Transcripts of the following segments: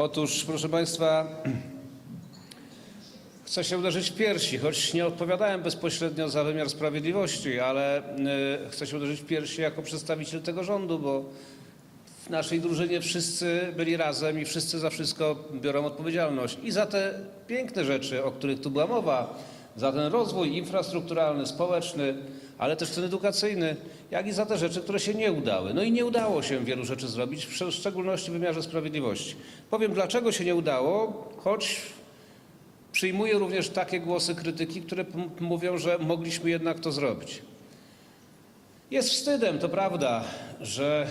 Otóż, proszę Państwa, chcę się uderzyć w piersi, choć nie odpowiadałem bezpośrednio za wymiar sprawiedliwości, ale y, chcę się uderzyć w piersi jako przedstawiciel tego rządu, bo w naszej drużynie wszyscy byli razem i wszyscy za wszystko biorą odpowiedzialność. I za te piękne rzeczy, o których tu była mowa, za ten rozwój infrastrukturalny, społeczny, ale też ten edukacyjny, jak i za te rzeczy, które się nie udały. No i nie udało się wielu rzeczy zrobić, w szcz- szczególności w wymiarze sprawiedliwości. Powiem, dlaczego się nie udało, choć przyjmuję również takie głosy krytyki, które mówią, że mogliśmy jednak to zrobić. Jest wstydem, to prawda, że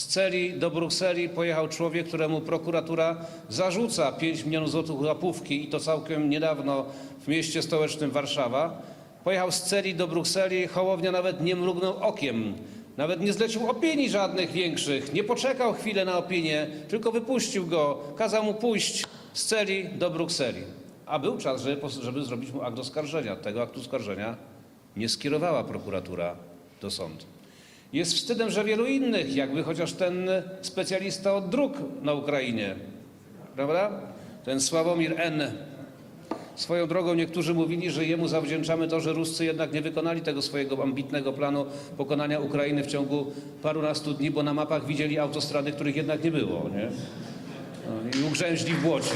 z celi do Brukseli pojechał człowiek, któremu prokuratura zarzuca 5 milionów złotych łapówki i to całkiem niedawno w mieście stołecznym Warszawa. Pojechał z celi do Brukseli, Hołownia nawet nie mrugnął okiem, nawet nie zlecił opinii żadnych większych, nie poczekał chwilę na opinię, tylko wypuścił go, kazał mu pójść z celi do Brukseli. A był czas, żeby, żeby zrobić mu akt oskarżenia. Tego aktu oskarżenia nie skierowała prokuratura do sądu. Jest wstydem, że wielu innych, jakby chociaż ten specjalista od dróg na Ukrainie, prawda? Ten Sławomir N. Swoją drogą niektórzy mówili, że jemu zawdzięczamy to, że Ruscy jednak nie wykonali tego swojego ambitnego planu pokonania Ukrainy w ciągu parunastu dni, bo na mapach widzieli autostrady, których jednak nie było, nie? No, I ugrzęźli w błocie.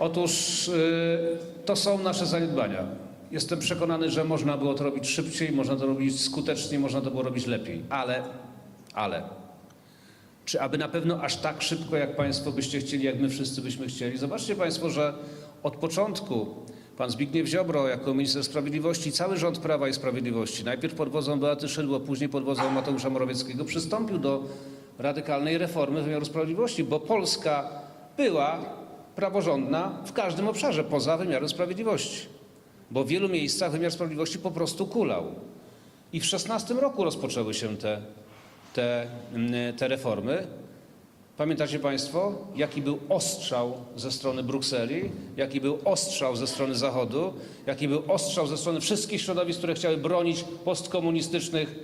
Otóż y, to są nasze zaniedbania. Jestem przekonany, że można było to robić szybciej, można to robić skuteczniej, można to było robić lepiej. Ale, ale, czy aby na pewno aż tak szybko, jak Państwo byście chcieli, jak my wszyscy byśmy chcieli? Zobaczcie Państwo, że od początku pan Zbigniew Ziobro jako minister sprawiedliwości, cały rząd Prawa i Sprawiedliwości, najpierw pod wodzą Beaty Szydło, później pod wodzą Mateusza Morawieckiego, przystąpił do radykalnej reformy wymiaru sprawiedliwości, bo Polska była praworządna w każdym obszarze poza wymiarem sprawiedliwości. Bo w wielu miejscach wymiar sprawiedliwości po prostu kulał. I w 16 roku rozpoczęły się te, te, te reformy. Pamiętacie Państwo, jaki był ostrzał ze strony Brukseli, jaki był ostrzał ze strony Zachodu, jaki był ostrzał ze strony wszystkich środowisk, które chciały bronić postkomunistycznych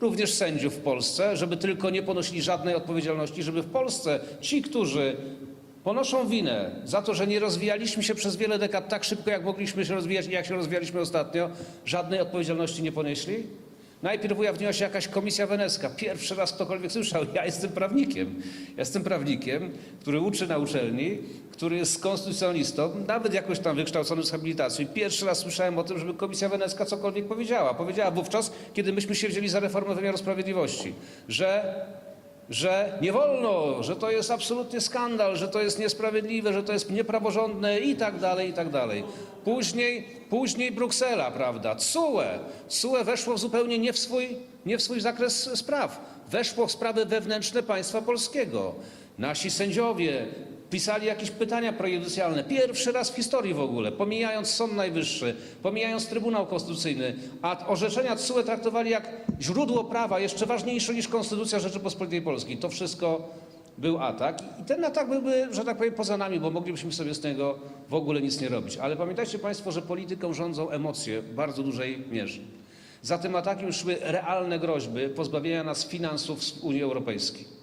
również sędziów w Polsce, żeby tylko nie ponosili żadnej odpowiedzialności, żeby w Polsce ci, którzy ponoszą winę za to, że nie rozwijaliśmy się przez wiele dekad tak szybko, jak mogliśmy się rozwijać i jak się rozwijaliśmy ostatnio, żadnej odpowiedzialności nie ponieśli? Najpierw ujawniła się jakaś komisja wenecka. Pierwszy raz ktokolwiek słyszał. Ja jestem prawnikiem. Ja jestem prawnikiem, który uczy na uczelni, który jest konstytucjonalistą, nawet jakoś tam wykształcony z habilitacji. Pierwszy raz słyszałem o tym, żeby komisja wenecka cokolwiek powiedziała. Powiedziała wówczas, kiedy myśmy się wzięli za reformę wymiaru sprawiedliwości, że że nie wolno, że to jest absolutnie skandal, że to jest niesprawiedliwe, że to jest niepraworządne i tak dalej, i tak dalej. Później, później Bruksela, prawda, CUE. CUE weszło zupełnie nie w, swój, nie w swój zakres spraw. Weszło w sprawy wewnętrzne państwa polskiego. Nasi sędziowie pisali jakieś pytania prejudycjalne. Pierwszy raz w historii w ogóle, pomijając Sąd Najwyższy, pomijając Trybunał Konstytucyjny, a orzeczenia TSUE traktowali jak źródło prawa, jeszcze ważniejsze niż Konstytucja Rzeczypospolitej Polskiej. To wszystko był atak i ten atak byłby, że tak powiem, poza nami, bo moglibyśmy sobie z tego w ogóle nic nie robić. Ale pamiętajcie Państwo, że polityką rządzą emocje w bardzo dużej mierze. Za tym atakiem szły realne groźby pozbawienia nas finansów z Unii Europejskiej.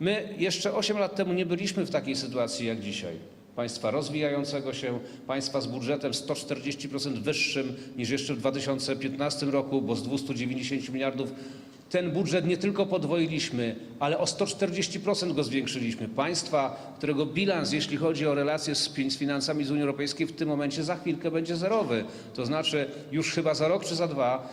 My jeszcze 8 lat temu nie byliśmy w takiej sytuacji jak dzisiaj. Państwa rozwijającego się, państwa z budżetem 140% wyższym niż jeszcze w 2015 roku, bo z 290 miliardów ten budżet nie tylko podwoiliśmy, ale o 140% go zwiększyliśmy. Państwa, którego bilans, jeśli chodzi o relacje z, finansami z Unii Europejskiej, w tym momencie za chwilkę będzie zerowy. To znaczy już chyba za rok czy za dwa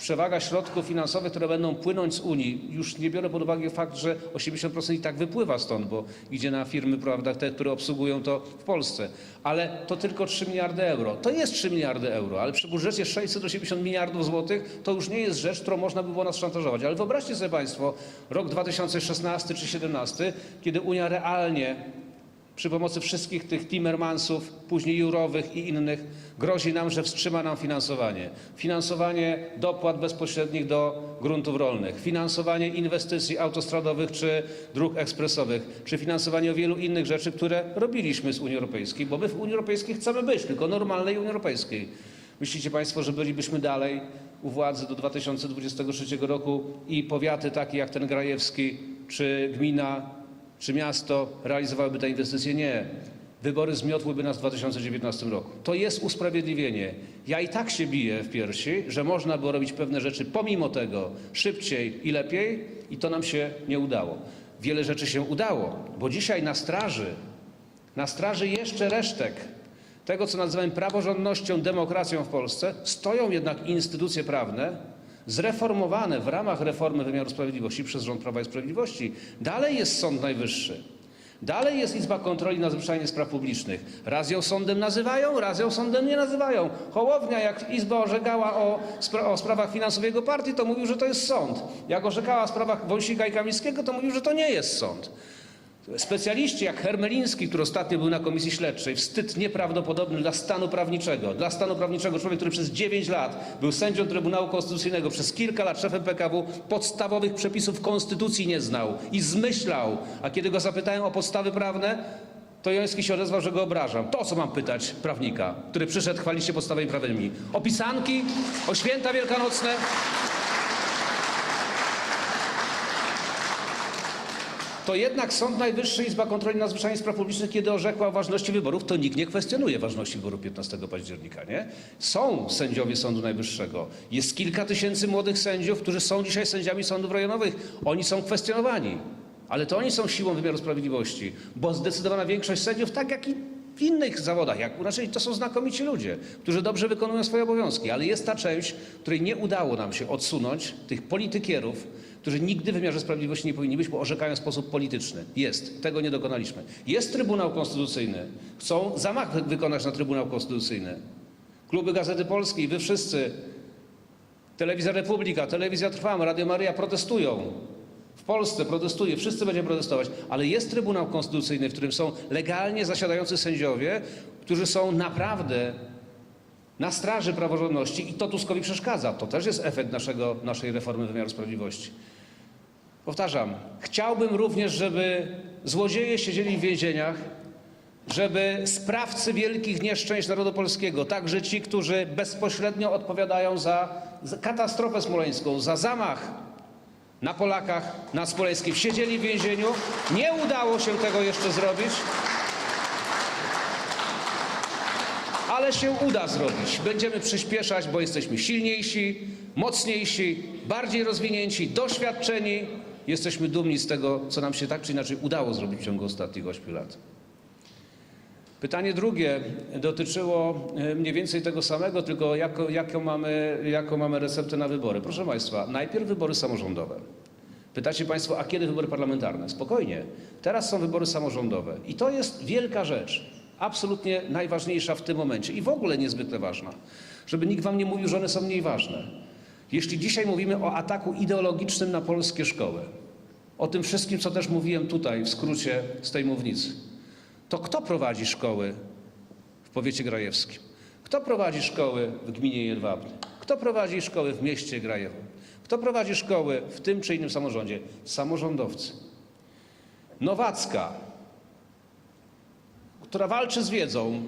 przewaga środków finansowych, które będą płynąć z Unii, już nie biorę pod uwagę fakt, że 80% i tak wypływa stąd, bo idzie na firmy, prawda, te, które obsługują to w Polsce. Ale to tylko 3 miliardy euro. To jest 3 miliardy euro, ale przy budżecie 680 miliardów złotych to już nie jest rzecz, którą można by było nas szantażować. Ale wyobraźcie sobie Państwo rok 2016 czy 2017, kiedy Unia realnie przy pomocy wszystkich tych Timmermansów, później Jurowych i innych, grozi nam, że wstrzyma nam finansowanie. Finansowanie dopłat bezpośrednich do gruntów rolnych, finansowanie inwestycji autostradowych czy dróg ekspresowych, czy finansowanie wielu innych rzeczy, które robiliśmy z Unii Europejskiej, bo my w Unii Europejskiej chcemy być, tylko normalnej Unii Europejskiej. Myślicie Państwo, że bylibyśmy dalej, u władzy do 2023 roku i powiaty takie jak ten Grajewski, czy gmina, czy miasto realizowałyby te inwestycje? Nie. Wybory zmiotłyby nas w 2019 roku. To jest usprawiedliwienie. Ja i tak się biję w piersi, że można było robić pewne rzeczy pomimo tego szybciej i lepiej i to nam się nie udało. Wiele rzeczy się udało, bo dzisiaj na straży, na straży jeszcze resztek tego, co nazywamy praworządnością, demokracją w Polsce, stoją jednak instytucje prawne, zreformowane w ramach reformy wymiaru sprawiedliwości przez rząd Prawa i Sprawiedliwości. Dalej jest Sąd Najwyższy. Dalej jest Izba Kontroli Nadzwyczajnej Spraw Publicznych. Raz ją sądem nazywają, raz ją sądem nie nazywają. Hołownia, jak Izba orzekała o, spra o sprawach finansowych partii, to mówił, że to jest sąd. Jak orzekała o sprawach Wąsika i Kamińskiego, to mówił, że to nie jest sąd. Specjaliści jak Hermeliński, który ostatnio był na komisji śledczej, wstyd nieprawdopodobny dla stanu prawniczego. Dla stanu prawniczego człowiek, który przez 9 lat był sędzią Trybunału Konstytucyjnego, przez kilka lat szefem PKW, podstawowych przepisów konstytucji nie znał i zmyślał. A kiedy go zapytałem o podstawy prawne, to Joński się odezwał, że go obrażam. To, co mam pytać prawnika, który przyszedł chwalić się podstawowymi prawami. O pisanki, o święta wielkanocne. To jednak Sąd Najwyższy, Izba Kontroli Nadzwyczajnej Spraw Publicznych, kiedy orzekła o ważności wyborów, to nikt nie kwestionuje ważności wyborów 15 października, nie? Są sędziowie Sądu Najwyższego. Jest kilka tysięcy młodych sędziów, którzy są dzisiaj sędziami sądów rejonowych. Oni są kwestionowani. Ale to oni są siłą wymiaru sprawiedliwości, bo zdecydowana większość sędziów, tak jak i w innych zawodach, jak raczej to są znakomici ludzie, którzy dobrze wykonują swoje obowiązki, ale jest ta część, której nie udało nam się odsunąć, tych politykierów, którzy nigdy w wymiarze sprawiedliwości nie powinni być, bo orzekają w sposób polityczny. Jest. Tego nie dokonaliśmy. Jest Trybunał Konstytucyjny. Chcą zamach wy- wykonać na Trybunał Konstytucyjny. Kluby Gazety Polskiej, wy wszyscy, Telewizja Republika, Telewizja Trwam, Radio Maryja protestują. W Polsce protestuje, wszyscy będziemy protestować, ale jest Trybunał Konstytucyjny, w którym są legalnie zasiadający sędziowie, którzy są naprawdę na straży praworządności i to Tuskowi przeszkadza. To też jest efekt naszego, naszej reformy wymiaru sprawiedliwości. Powtarzam, chciałbym również, żeby złodzieje siedzieli w więzieniach, żeby sprawcy wielkich nieszczęść narodu polskiego, także ci, którzy bezpośrednio odpowiadają za, za katastrofę smoleńską, za zamach na Polakach na Smoleńskiej, siedzieli w więzieniu. Nie udało się tego jeszcze zrobić. ale się uda zrobić. Będziemy przyspieszać, bo jesteśmy silniejsi, mocniejsi, bardziej rozwinięci, doświadczeni. Jesteśmy dumni z tego, co nam się tak czy inaczej udało zrobić w ciągu ostatnich 8 lat. Pytanie drugie dotyczyło e, mniej więcej tego samego, tylko jako, jaką, mamy, jaką mamy receptę na wybory. Proszę Państwa, najpierw wybory samorządowe. Pytacie Państwo, a kiedy wybory parlamentarne? Spokojnie. Teraz są wybory samorządowe i to jest wielka rzecz. Absolutnie najważniejsza w tym momencie i w ogóle niezwykle ważna. Żeby nikt Wam nie mówił, że one są mniej ważne. Jeśli dzisiaj mówimy o ataku ideologicznym na polskie szkoły, o tym wszystkim, co też mówiłem tutaj w skrócie z tej mównicy, to kto prowadzi szkoły w powiecie grajewskim? Kto prowadzi szkoły w gminie Jedwabne? Kto prowadzi szkoły w mieście Grajewo? Kto prowadzi szkoły w tym czy innym samorządzie? Samorządowcy. Nowacka, która walczy z wiedzą,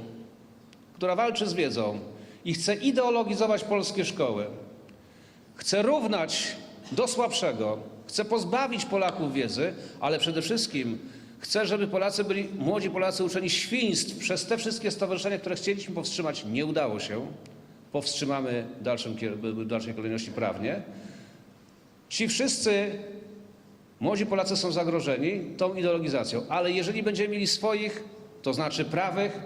która walczy z wiedzą i chce ideologizować polskie szkoły, chce równać do słabszego, chce pozbawić Polaków wiedzy, ale przede wszystkim chce, żeby Polacy byli, młodzi Polacy uczeni świństw przez te wszystkie stowarzyszenia, które chcieliśmy powstrzymać. Nie udało się. Powstrzymamy w dalszym, w dalszej kolejności prawnie. Ci wszyscy Młodzi Polacy są zagrożeni tą ideologizacją, ale jeżeli będziemy mieli swoich, to znaczy prawych,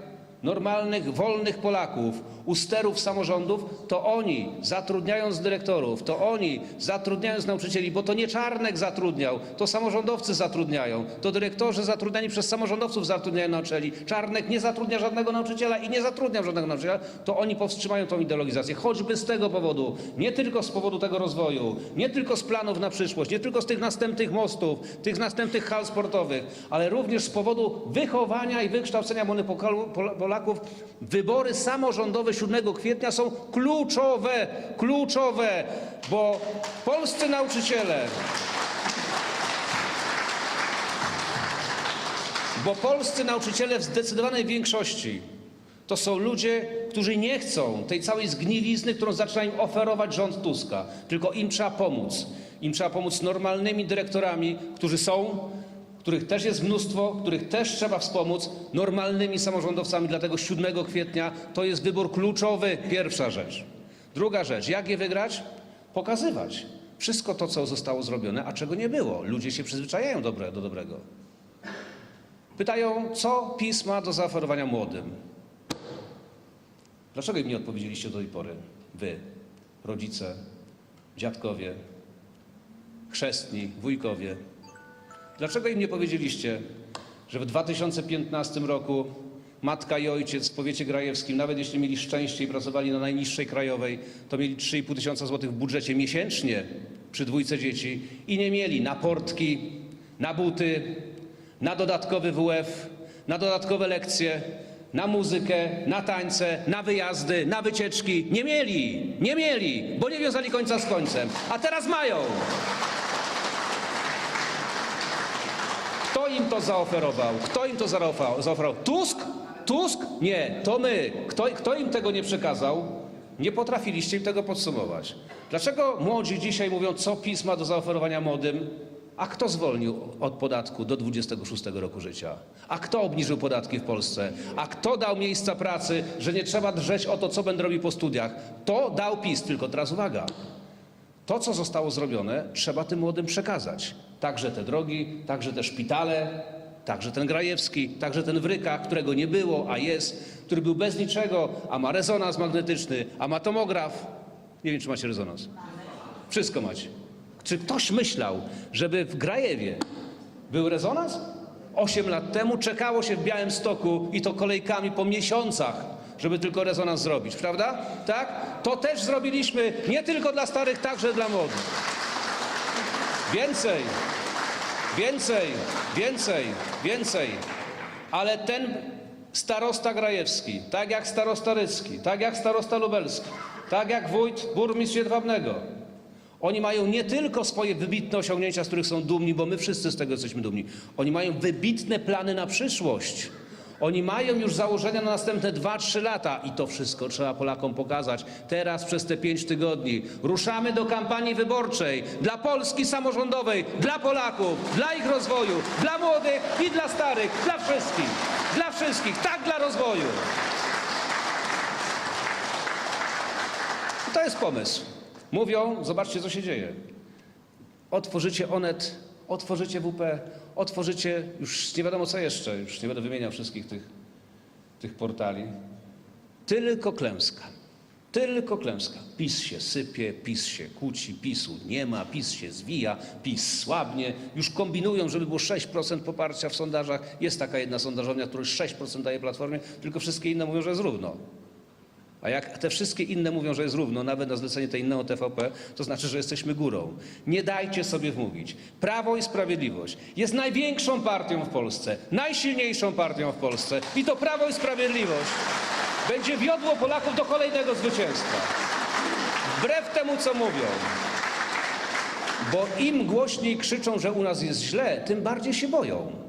normalnych, wolnych Polaków u sterów samorządów, to oni zatrudniając dyrektorów, to oni zatrudniając nauczycieli, bo to nie Czarnek zatrudniał, to samorządowcy zatrudniają, to dyrektorzy zatrudniani przez samorządowców zatrudniają nauczycieli. Czarnek nie zatrudnia żadnego nauczyciela i nie zatrudniał żadnego nauczyciela, to oni powstrzymają tą ideologizację, choćby z tego powodu, nie tylko z powodu tego rozwoju, nie tylko z planów na przyszłość, nie tylko z tych następnych mostów, tych następnych hal sportowych, ale również z powodu wychowania i wykształcenia młodych pokalu- Pol- Polaków. Wybory samorządowe 7 kwietnia są kluczowe, kluczowe, bo polscy nauczyciele, bo polscy nauczyciele w zdecydowanej większości To są ludzie, którzy nie chcą tej całej zgnilizny, którą zaczyna im oferować rząd Tuska. Tylko im trzeba pomóc. Im trzeba pomóc normalnymi dyrektorami, którzy są, których też jest mnóstwo, których też trzeba wspomóc, normalnymi samorządowcami. Dlatego 7 kwietnia to jest wybór kluczowy, pierwsza rzecz. Druga rzecz, jak je wygrać? Pokazywać wszystko to, co zostało zrobione, a czego nie było. Ludzie się przyzwyczajają dobre, do dobrego. Pytają, co PiS ma do zaoferowania młodym. Dlaczego im nie odpowiedzieliście do tej pory? Wy, rodzice, dziadkowie, chrzestni, wujkowie. Dlaczego im nie powiedzieliście, że w 2015 roku matka i ojciec w powiecie grajewskim, nawet jeśli mieli szczęście i pracowali na najniższej krajowej, to mieli 3,5 tysiąca złotych w budżecie miesięcznie przy dwójce dzieci i nie mieli na portki, na buty, na dodatkowy WF, na dodatkowe lekcje, na muzykę, na tańce, na wyjazdy, na wycieczki. Nie mieli, nie mieli, bo nie wiązali końca z końcem. A teraz mają. Kto im to zaoferował? Kto im to zaoferował? Tusk? Tusk? Nie, to my. Kto, kto im tego nie przekazał? Nie potrafiliście im tego podsumować. Dlaczego młodzi dzisiaj mówią, co PiS ma do zaoferowania młodym? A kto zwolnił od podatku do 26 roku życia? A kto obniżył podatki w Polsce? A kto dał miejsca pracy, że nie trzeba drżeć o to, co będę robił po studiach? To dał PiS, tylko teraz uwaga. To, co zostało zrobione, trzeba tym młodym przekazać. Także te drogi, także te szpitale, także ten Grajewski, także ten Wryka, którego nie było, a jest, który był bez niczego, a ma rezonans magnetyczny, a ma tomograf. Nie wiem, czy macie rezonans. Wszystko macie. Czy ktoś myślał, żeby w Grajewie był rezonans? Osiem lat temu czekało się w Białym Stoku i to kolejkami po miesiącach, żeby tylko rezonans zrobić, prawda? Tak? To też zrobiliśmy nie tylko dla starych, także dla młodych. Więcej, więcej, więcej, więcej. Ale ten starosta Grajewski, tak jak starosta Rycki, tak jak starosta Lubelski, tak jak wójt, burmistrz Jedwabnego, oni mają nie tylko swoje wybitne osiągnięcia, z których są dumni, bo my wszyscy z tego jesteśmy dumni. Oni mają wybitne plany na przyszłość. Oni mają już założenia na następne 2-3 lata i to wszystko trzeba Polakom pokazać. Teraz przez te 5 tygodni ruszamy do kampanii wyborczej dla Polski samorządowej, dla Polaków, dla ich rozwoju, dla młodych i dla starych, dla wszystkich. Dla wszystkich, tak dla rozwoju. To jest pomysł. Mówią, zobaczcie co się dzieje. Otworzycie Onet, otworzycie WP, otworzycie już nie wiadomo co jeszcze, już nie będę wymieniał wszystkich tych, tych portali. Tylko klęska. Tylko klęska. PiS się sypie, PiS się kłóci, PiSu nie ma, PiS się zwija, PiS słabnie. Już kombinują, żeby było 6% poparcia w sondażach. Jest taka jedna sondażownia, która już 6% daje Platformie, tylko wszystkie inne mówią, że jest równo. A jak te wszystkie inne mówią, że jest równo, nawet na zlecenie tej innego TVP, to znaczy, że jesteśmy górą. Nie dajcie sobie wmówić. Prawo i Sprawiedliwość jest największą partią w Polsce, najsilniejszą partią w Polsce i to Prawo i Sprawiedliwość będzie wiodło Polaków do kolejnego zwycięstwa. Wbrew temu, co mówią. Bo im głośniej krzyczą, że u nas jest źle, tym bardziej się boją.